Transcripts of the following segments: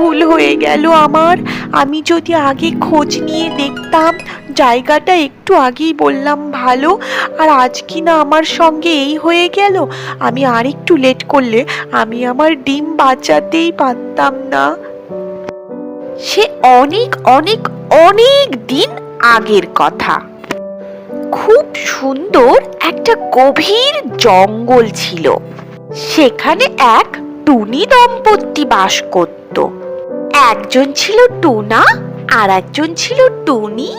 ভুল হয়ে গেল আমার। আমি যদি আগে খোঁজ নিয়ে দেখতাম, জায়গাটা একটু আগেই বললাম ভালো। আর আজ কি না আমার সঙ্গে এই হয়ে গেল। আমি আর একটু লেট করলে আমি আমার ডিম বাঁচাতেই পারতাম না। সে অনেক অনেক অনেক দিন আগের কথা। খুব সুন্দর একটা গভীর জঙ্গল ছিল। সেখানে এক টুনি দম্পতি বাস করত। একজন ছিল টুনা আর একজন ছিল টুনি,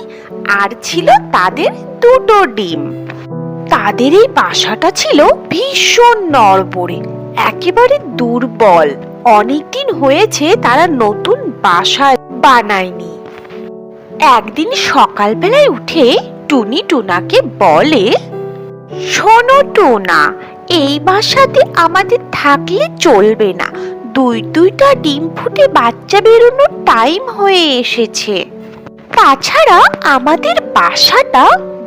আর ছিল তাদের দুটো ডিম। তাদের এই বাসাটা ছিল ভীষণ নড়বড়ে, একেবারে দুর্বল। অনেকদিন হয়েছে তারা নতুন বাসা বানায়নি। একদিন সকালবেলায় উঠে টুনি টুনাকে বলে, শোনো টুনা, এই বাসাতে আমাদের থাকলে চলবে না। দুই দুইটা ডিম ফুটে বাচ্চা বেরোনোর টাইম হয়ে এসেছে। তাছাড়া আমাদের বাসাটা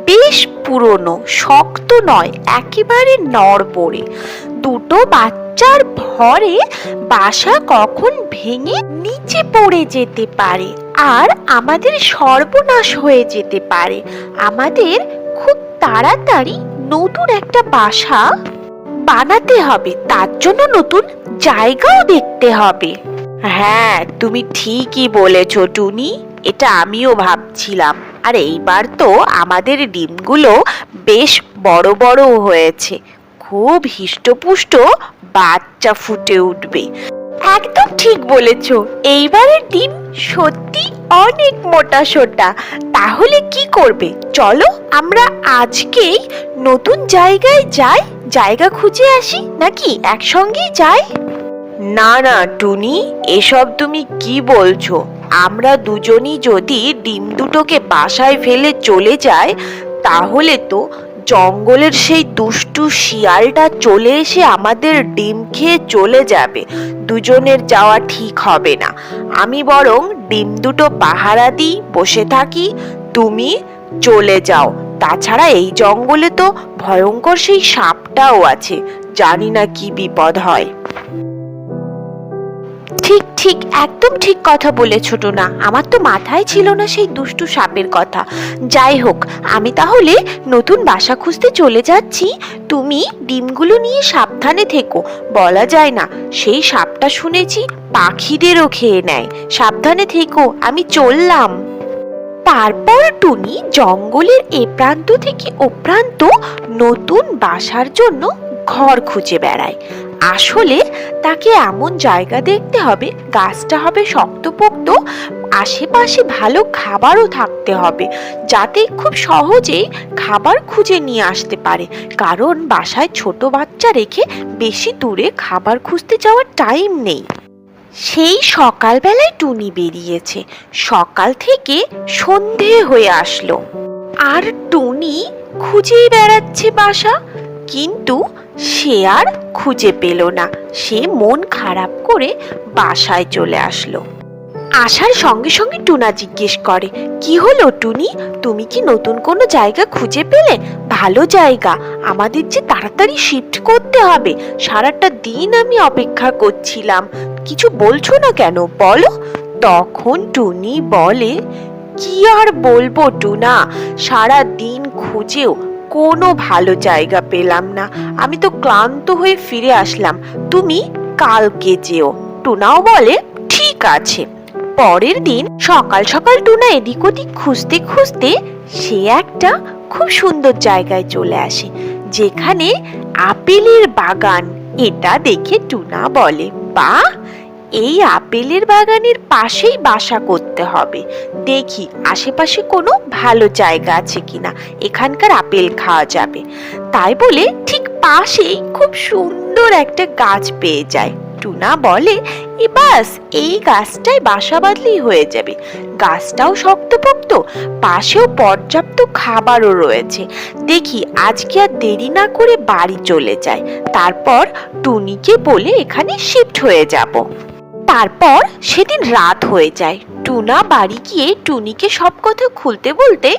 বেশ পুরনো, শক্ত নয়, একেবারে নড়বড়ে। দুটো বাচ্চার ভরে বাসা কখন ভেঙে নিচে পড়ে যেতে পারে আর আমাদের সর্বনাশ হয়ে যেতে পারে। আমাদের খুব তাড়াতাড়ি নতুন একটা বাসা বানাতে হবে, তার জন্য নতুন জায়গাও দেখতে হবে। হ্যাঁ তুমি ঠিকই বলেছ, টুনি। এটা আমিও ভাবছিলাম। আর এইবার তো আমাদের ডিমগুলো বেশ বড় বড় হয়েছে। খুব হিষ্টপুষ্ট বাচ্চা ফুটে উঠবে। একদম ঠিক বলেছ। এইবারের ডিম সত্যি অনেক মোটা সোটা। তাহলে কি করবে? চলো আমরা আজকেই নতুন জায়গায় যাই। জায়গা খুঁজে আসি নাকি একসঙ্গেই যাই? না না, টুনি, এসব তুমি কি বলছো? আমরা দুজনই যদি ডিম দুটোকে বাসায় ফেলে চলে যাই, তাহলে তো জঙ্গলের সেই দুষ্টু শিয়ালটা চলে এসে আমাদের ডিম খেয়ে চলে যাবে। দুজনের যাওয়া ঠিক হবে না। আমি বরং ডিম দুটো পাহারা দিই, বসে থাকি, তুমি চলে যাও। তাছাড়া এই জঙ্গলে তো ভয়ঙ্কর সেই সাপটাও আছে। জানি না কি বিপদ হয়। ঠিক ঠিক, একদম ঠিক কথা বলে ছোট না আমার তো মাথায় ছিল না সেই দুষ্টু সাপের কথা। যাই হোক, আমি তাহলে নতুন বাসা খুঁজতে চলে যাচ্ছি। তুমি ডিমগুলো নিয়ে সাবধানে থেকো। বলা যায় না, সেই সাপটা শুনেছি পাখিদেরও খেয়ে নেয়। সাবধানে থেকো, আমি চললাম। তারপর টুনি জঙ্গলের এ প্রান্ত থেকে ও প্রান্ত নতুন বাসার জন্য ঘর খুঁজে বেড়ায়। আসলে তাকে এমন জায়গা দেখতে হবে, গাছটা হবে শক্তপোক্ত, আশেপাশে ভালো খাবারও থাকতে হবে, যাতে খুব সহজেই খাবার খুঁজে নিয়ে আসতে পারে। কারণ বাসায় ছোট বাচ্চা রেখে বেশি দূরে খাবার খুঁজতে যাওয়ার টাইম নেই। সেই সকালবেলায় টুনি বেরিয়েছে। সকাল থেকে সন্ধে হয়ে আসলো। আর টুনি খুঁজেই বেড়াচ্ছে বাসা, কিন্তু সে আর খুঁজে পেল না। সে মন খারাপ করে বাসায় চলে আসলো। আসার সঙ্গে সঙ্গে টুনা জিজ্ঞেস করে, কি হলো টুনি? তুমি কি নতুন কোনো জায়গা খুঁজে পেলে? ভালো জায়গা। আমাদের যে তাড়াতাড়ি শিফট করতে হবে, সারাটা দিন আমি অপেক্ষা করছিলাম। কিছু বলছো না কেন? বলো। তখন টুনি বলে, কি আর বলব টুনা? সারা দিন খুঁজেও কোনো ভালো জায়গা পেলাম না। আমি তো ক্লান্ত হয়ে ফিরে আসলাম। তুমি কালকে যেও। টুনাও বলে, ঠিক আছে। পরের দিন সকাল সকাল টুনা এদিক ওদিক খুঁজতে খুঁজতে সে একটা খুব সুন্দর জায়গায় চলে আসে, যেখানে আপেলের বাগান। এটা দেখে টুনা বলে বা এই আপেলের বাগানের পাশেই বাসা করতে হবে। দেখি আশেপাশে কোনো ভালো জায়গা আছে কিনা। এখানকার আপেল খাওয়া যাবে। তাই বলে ঠিক পাশেই খুব সুন্দর একটা গাছ পেয়ে যায়। টুনা বলে, এ বাস, এই গাছটায় বাসা বাঁধলেই হয়ে যাবে। গাছটাও শক্তপোক্ত, পাশেও পর্যাপ্ত খাবারও রয়েছে। দেখি আজকে আর দেরি না করে বাড়ি চলে যায় তারপর টুনিকে বলে এখানে শিফট হয়ে যাব। তারপর সেদিন রাত হয়ে যায়। টুনা বাড়ি গিয়ে টুনিকে সব কথা খুলতে বলতে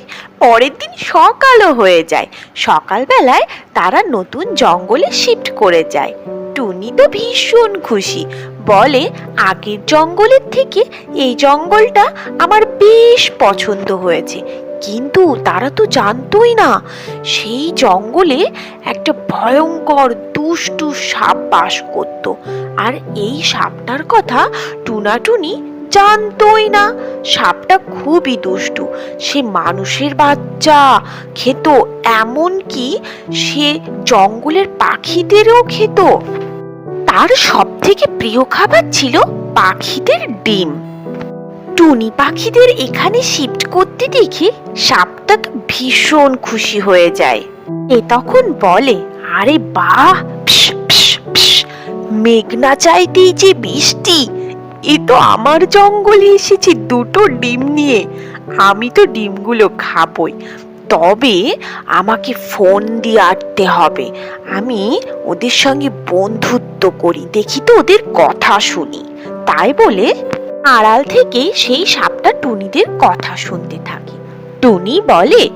পরের দিন সকালও হয়ে যায়। সকালবেলায় তারা নতুন জঙ্গলে শিফট করে যায়। টুনি তো ভীষণ খুশি। বলে, আগের জঙ্গলের থেকে এই জঙ্গলটা আমার বেশ পছন্দ হয়েছে। কিন্তু তারা তো জানতোই না। সেই জঙ্গলে একটা ভয়ঙ্কর, দুষ্টু সাপ বাস করত। আর এই সাপটার কথা টুনাটুনি জানতোই না। সাপটা খুবই দুষ্টু। সে মানুষের বাচ্চা। খেত এমন কি সে জঙ্গলের পাখিদেরও খেত। তার সব থেকে প্রিয় খাবার ছিল পাখিদের ডিম। টুনি পাখিদের এখানে শিফট করতে দেখে সাপটা তো ভীষণ খুশি হয়ে যায়। এ তখন বলে, আরে বাহ মেঘনা চাইতেই যে বৃষ্টি, এ তো আমার জঙ্গলে এসেছি দুটো ডিম নিয়ে, আমি তো ডিমগুলো খাবই। তবে আমাকে ফোন দিয়ে আটতে হবে, আমি ওদের সঙ্গে বন্ধুত্ব করি, দেখি তো ওদের কথা শুনি। তাই বলে আড়াল থেকে সেই সাপটা টুনিদের কথা শুনতে থাকে। টুনি বলে,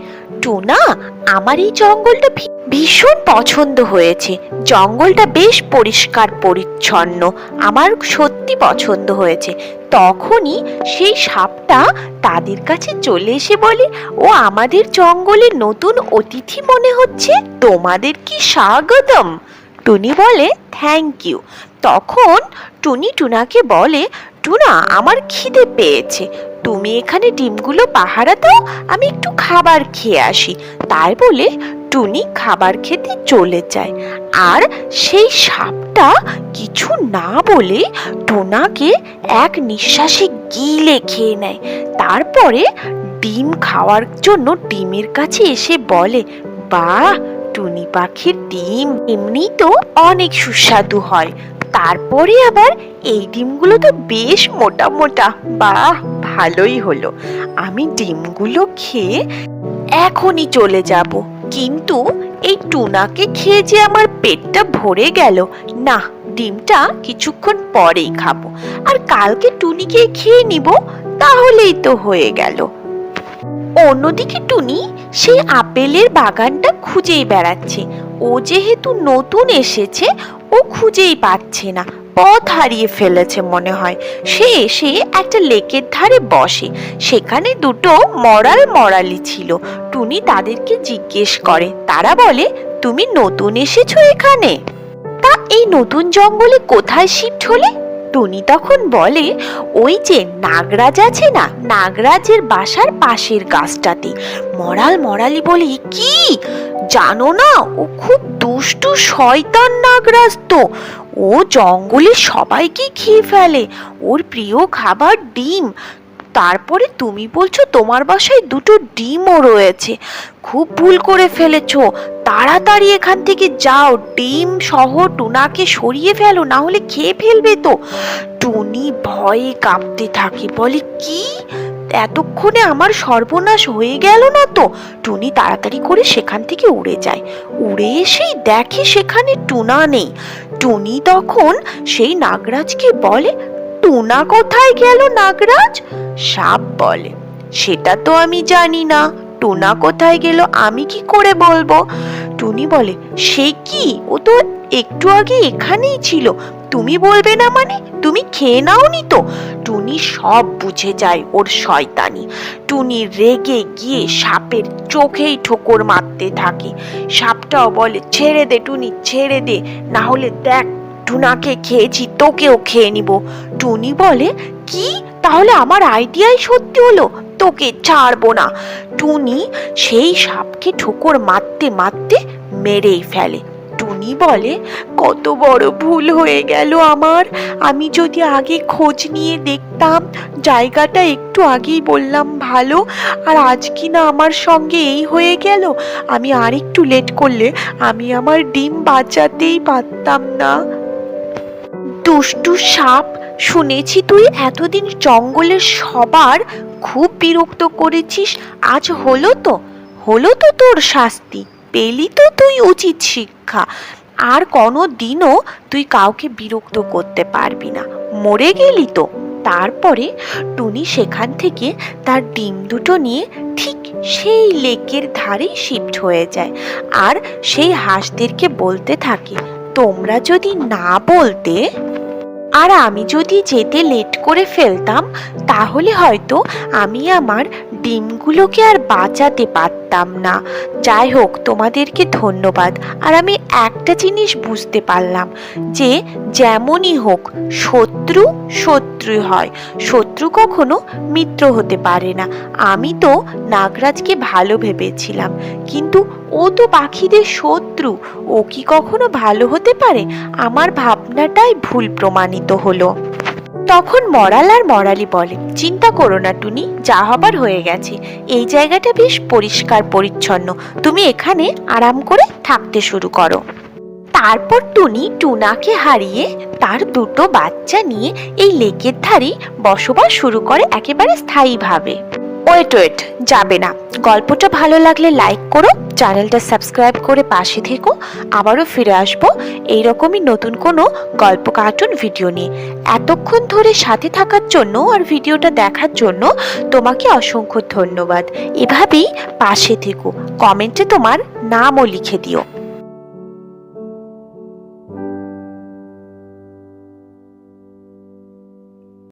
টুনা, আমার এই জঙ্গলটা ভীষণ পছন্দ হয়েছে। জঙ্গলটা বেশ পরিষ্কার, পরিচ্ছন্ন, আমার সত্যি পছন্দ হয়েছে। তখনই সেই সাপটা তাদের কাছে চলে এসে বলে, ও আমাদের জঙ্গলে নতুন অতিথি মনে হচ্ছে? তোমাদের কি স্বাগতম? টুনি বলে, থ্যাংক ইউ। তখন টুনি টুনাকে বলে টুনা আমার খিদে পেয়েছে। তুমি এখানে ডিমগুলো পাহারা দাও, আমি একটু খাবার খেয়ে আসি। তাই বলে টুনি খাবার খেতে চলে যায়। আর সেই সাপটা কিছু না বলে টুনাকে এক নিঃশ্বাসে গিলে খেয়ে নেয়। তারপরে ডিম খাওয়ার জন্য ডিমের কাছে এসে বলে, বাহ, টুনি পাখির ডিম। এমনি তো অনেক সুস্বাদু হয়। তারপরে আবার এই ডিমগুলো তো বেশ মোটা মোটা। বাহ, ভালোই হলো। আমি ডিমগুলো খেয়ে এখনই চলে যাব। কিন্তু এই টুনাকে খেয়ে যে আমার পেটটা ভরে গেল, না, ডিমটা কিছুক্ষণ পরেই খাব। আর কালকে টুনিকে খেয়ে নিব, তাহলেই তো হয়ে গেল। অন্যদিকে টুনি, সেই আপেলের বাগানটা খুঁজেই বেড়াচ্ছে। ও যেহেতু নতুন এসেছে ও খুঁজেই পাচ্ছে না, পথ হারিয়ে ফেলেছে মনে হয়। সে এসে একটা লেকের ধারে বসে, সেখানে দুটো মরাল মরালি ছিল। টুনি তাদেরকে জিজ্ঞেস করে, তারা বলে, তুমি নতুন এসেছ এখানে? তা এই নতুন জঙ্গলে কোথায় শিফট হলে? টুনি তখন বলে, ওই যে নাগরাজ আছে না, নাগরাজের বাসার পাশের গাছটাতে। মরাল মরালি বলে কি? জানো না, ও খুব দুষ্টু শয়তান নাগরাজ তো ও জঙ্গলে সবাইকে খেয়ে ফেলে। ওর প্রিয় খাবার ডিম। তারপরে তুমি বলছো তোমার বাসায় দুটো ডিমও রয়েছে। খুব ভুল করে ফেলেছো। তাড়াতাড়ি এখান থেকে যাও। ডিম সহ টুনাকে সরিয়ে ফেলো না হলে খেয়ে ফেলবে তো। টুনি ভয়ে কাঁপতে থাকে। বলে, কি? এতক্ষণে আমার সর্বনাশ হয়ে গেল না তো? টুনি তাড়াতাড়ি করে সেখান থেকে উড়ে যায়। উড়ে এসেই দেখে সেখানে টুনা নেই। টুনি তখন সেই নাগরাজকে বলে, টুনা কোথায় গেল নাগরাজ? সাপ বলে, সেটা তো আমি জানি না। টুনা কোথায় গেল আমি কি করে বলব? টুনি বলে, সে কি? ও তো একটু আগে এখানেই ছিল। তুমি বলবে না মানে? তুমি খেয়ে নাওনি তো। টুনি সব বুঝে যায় ওর শয়তানি। টুনি রেগে গিয়ে সাপের চোখেই ঠোকর মারতে থাকে। সাপটাও বলে, ছেড়ে দে টুনি, ছেড়ে দে। না হলে দেখ, টুনাকে খেয়েছি, তোকেও খেয়ে নিব। টুনি বলে, কি? তাহলে আমার আইডিয়াই সত্যি হলো? তোকে ছাড়বো না। টুনি সেই সাপকে ঠোকর মারতে মারতে মেরেই ফেলে। টুনি বলে, কত বড় ভুল হয়ে গেল আমার। আমি যদি আগে খোঁজ নিয়ে দেখতাম, জায়গাটা একটু আগেই বললাম ভালো। আর আজ কি না আমার সঙ্গে এই হয়ে গেল। আমি আর একটু লেট করলে আমি আমার ডিম বাঁচাতেই পারতাম না। দুষ্টু সাপ, শুনেছি তুই এতদিন জঙ্গলের সবার খুব বিরক্ত করেছিস। আজ হলো তো হলো তো তোর শাস্তি। পেলি তো তুই উচিত শিক্ষা। আর কোনো দিনও তুই কাউকে বিরক্ত করতে পারবি না। মরে গেলি তো। তারপরে টুনি সেখান থেকে তার ডিম দুটো নিয়ে ঠিক সেই লেকের ধারেই শিফট হয়ে যায়। আর সেই হাঁসদেরকে বলতে থাকে, তোমরা যদি না বলতে আর আমি যদি যেতে লেট করে ফেলতাম, তাহলে হয়তো আমি আমার ডিমগুলোকে আর বাঁচাতে পারতাম না। যাই হোক, তোমাদেরকে ধন্যবাদ। আর আমি একটা জিনিস বুঝতে পারলাম, যে যেমনই হোক, শত্রু শত্রু হয়। শত্রু কখনো মিত্র হতে পারে না। আমি তো নাগরাজকে ভালো ভেবেছিলাম, কিন্তু ও তো পাখিদের শত্রু। ও কি কখনো ভালো হতে পারে? আমার ভাবনাটাই ভুল প্রমাণিত হলো। তখন মরাল আর মরালি বলে, চিন্তা করো না টুনি, যা হবার হয়ে গেছে। এই জায়গাটা বেশ পরিষ্কার, পরিচ্ছন্ন। তুমি এখানে আরাম করে থাকতে শুরু করো। তারপর টুনি টুনাকে হারিয়ে তার দুটো বাচ্চা নিয়ে এই লেকের ধারে বসবাস শুরু করে একেবারে স্থায়ীভাবে। ওয়েট ওয়েট, যাবে না। গল্পটা ভালো লাগলে লাইক করো, চ্যানেলটা সাবস্ক্রাইব করে পাশে থেকো, আবারও ফিরে আসব এইরকমই নতুন কোনো গল্প কার্টুন ভিডিও নিয়ে। এতক্ষণ ধরে সাথে থাকার জন্য আর ভিডিওটা দেখার জন্য তোমাকে অসংখ্য ধন্যবাদ। এভাবেই পাশে থেকো। কমেন্টে তোমার নামও লিখে দিও।